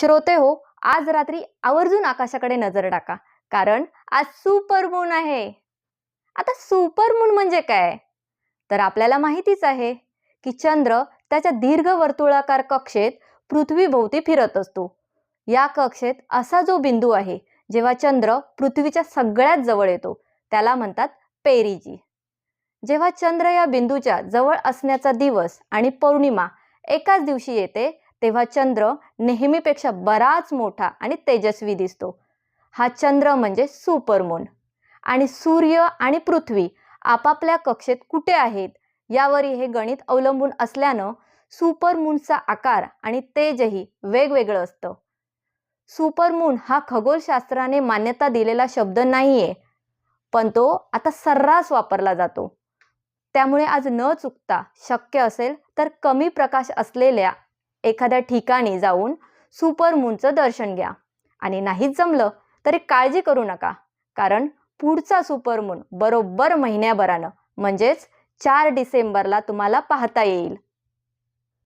श्रोते हो. आज रात्री आवर्जून आकाशाकडे नजर टाका. कारण आज सुपर मून आहे. आता सुपर मून म्हणजे काय? तर आपल्याला माहितीच आहे की चंद्र त्याच्या दीर्घ वर्तुळाकार कक्षेत पृथ्वीभोवती फिरत असतो. या कक्षेत असा जो बिंदू आहे जेव्हा चंद्र पृथ्वीच्या सगळ्यात जवळ येतो त्याला म्हणतात पेरीजी. जेव्हा चंद्र या बिंदूच्या जवळ असण्याचा दिवस आणि पौर्णिमा एकाच दिवशी येते तेव्हा चंद्र नेहमीपेक्षा बराच मोठा आणि तेजस्वी दिसतो. हा चंद्र म्हणजे सुपरमून आणि सूर्य आणि पृथ्वी आपापल्या कक्षेत कुठे आहेत यावरही हे गणित अवलंबून असल्यानं सुपरमूनचा आकार आणि तेजही वेगवेगळं असतं. सुपरमून हा खगोलशास्त्राने मान्यता दिलेला शब्द नाहीये पण तो आता सर्रास वापरला जातो. त्यामुळे आज न चुकता शक्य असेल तर कमी प्रकाश असलेल्या एखाद्या ठिकाणी जाऊन सुपरमूनचं दर्शन घ्या. आणि नाहीच जमलं तरी काळजी करू नका कारण पुढचा सुपरमून बरोबर महिन्याभरानं म्हणजेच चार डिसेंबरला तुम्हाला पाहता येईल.